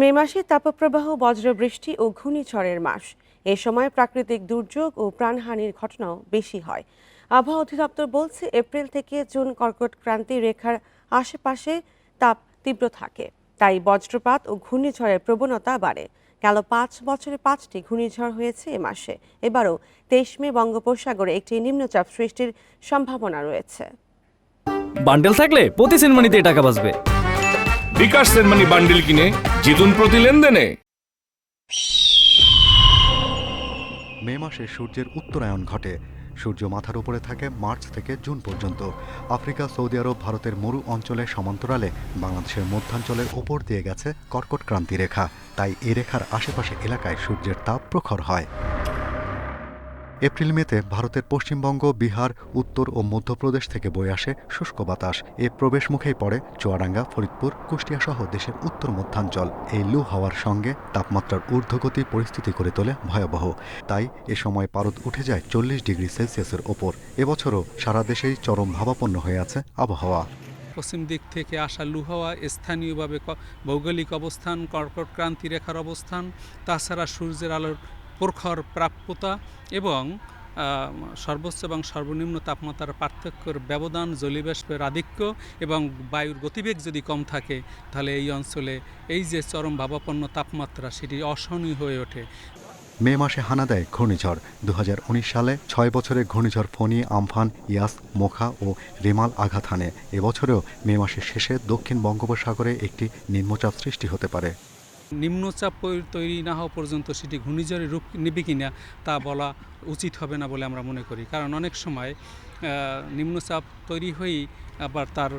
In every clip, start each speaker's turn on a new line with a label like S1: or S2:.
S1: মে মাসে তাপপ্রবাহ, বজ্রবৃষ্টি ও ঘূর্ণিঝড়ের মাস। এ সময় প্রাকৃতিক দুর্যোগ ও প্রাণহানির ঘটনাও বেশি হয়। আবহাওয়া অধিদপ্তর বলছে, এপ্রিল থেকে জুন কর্কট ক্রান্তি রেখার আশেপাশে তাপ তীব্র থাকে। তাই বজ্রপাত ও ঘূর্ণিঝড়ের প্রবণতা বাড়ে। গেল পাঁচ বছরে পাঁচটি ঘূর্ণিঝড় হয়েছে এ মাসে। এবারও তেইশ মে বঙ্গোপসাগরে একটি নিম্নচাপ সৃষ্টির সম্ভাবনা রয়েছে।
S2: বান্ডেল থাকলে প্রতি সেনমানিতে টাকা বাঁচবে।
S3: বিকাশ সেনমানি বান্ডিল কিনে জিতুন প্রতি লেনদেনে।
S4: মে মাসে সূর্যের উত্তরায়ণ ঘটে। সূর্য মাথার উপরে থাকে মার্চ থেকে জুন পর্যন্ত। আফ্রিকা, সৌদি আরব, ভারতের মরু অঞ্চলের সমান্তরালে বাংলাদেশের মধ্যাঞ্চলের ওপর দিয়ে গেছে কর্কট ক্রান্তি রেখা। তাই এ রেখার আশেপাশে এলাকায় সূর্যের তাপ প্রখর হয়। এপ্রিল মেতে ভারতের পশ্চিমবঙ্গ, বিহার, উত্তর ও মধ্যপ্রদেশ থেকে বয়ে আসে শুষ্ক বাতাস। এ প্রবেশ মুখেই পড়ে চুয়াডাঙ্গা, ফরিদপুর কুষ্টিয়া সহ দেশের উত্তর মধ্যাঞ্চল। এই লু হাওয়ার সঙ্গে তাপমাত্রার ঊর্ধ্বগতি পরিস্থিতি করে তোলে ভয়াবহ। তাই এ সময় পারদ উঠে যায় চল্লিশ ডিগ্রি সেলসিয়াসের ওপর। এবছরও সারা দেশেই চরম ভাবাপন্ন হয়ে আছে আবহাওয়া।
S5: পশ্চিম দিক থেকে আসা লুহাওয়া স্থানীয়ভাবে ভৌগোলিক অবস্থান, কর্কট ক্রান্তি রেখার অবস্থান, তাছাড়া সূর্যের আলোর প্রখর প্রাপ্যতা এবং সর্বোচ্চ এবং সর্বনিম্ন তাপমাত্রার পার্থক্যের ব্যবধান, জলীয়বাষ্পের আধিক্য এবং বায়ুর গতিবেগ যদি কম থাকে, তাহলে এই অঞ্চলে এই যে চরম ভাবাপন্ন তাপমাত্রা, সেটি অসহনীয় হয়ে ওঠে।
S4: মে মাসে হানা দেয় ঘূর্ণিঝড়। দু হাজার উনিশ সালে ছয় বছরে ঘূর্ণিঝড় ফণি আমফান, ইয়াস, মোখা ও রেমাল আঘাত হানে। এবছরেও মে মাসের শেষে দক্ষিণ বঙ্গোপসাগরে একটি নিম্নচাপ সৃষ্টি হতে পারে।
S5: নিম্নচাপ তৈরি না হওয়া পর্যন্ত সেটি ঘূর্ণিঝড়ের রূপ নেবে কিনা তা বলা উচিত হবে না বলে আমরা মনে করি। কারণ অনেক সময় নিম্নচাপ তৈরি হয়েই আবার তার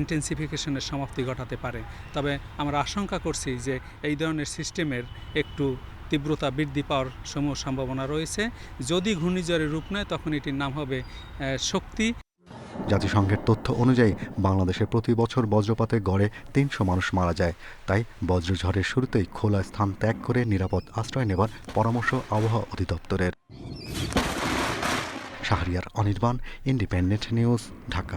S5: ইন্টেন্সিফিকেশনের সমাপ্তি ঘটাতে পারে। তবে আমরা আশঙ্কা করছি যে এই ধরনের সিস্টেমের একটু তীব্রতা বৃদ্ধি পাওয়ার সমূহ সম্ভাবনা রয়েছে। যদি ঘূর্ণিঝড়ের রূপ নেয়, তখন এটির নাম হবে শক্তি।
S4: জাতিসংঘের তথ্য অনুযায়ী, বাংলাদেশে প্রতি বছর বজ্রপাতে গড়ে তিনশো মানুষ মারা যায়। তাই বজ্রঝড়ের শুরুতেই খোলা স্থান ত্যাগ করে নিরাপদ আশ্রয় নেবার পরামর্শ আবহাওয়া অধিদপ্তরের। Shahriar, Anirban, Independent News, Dhaka.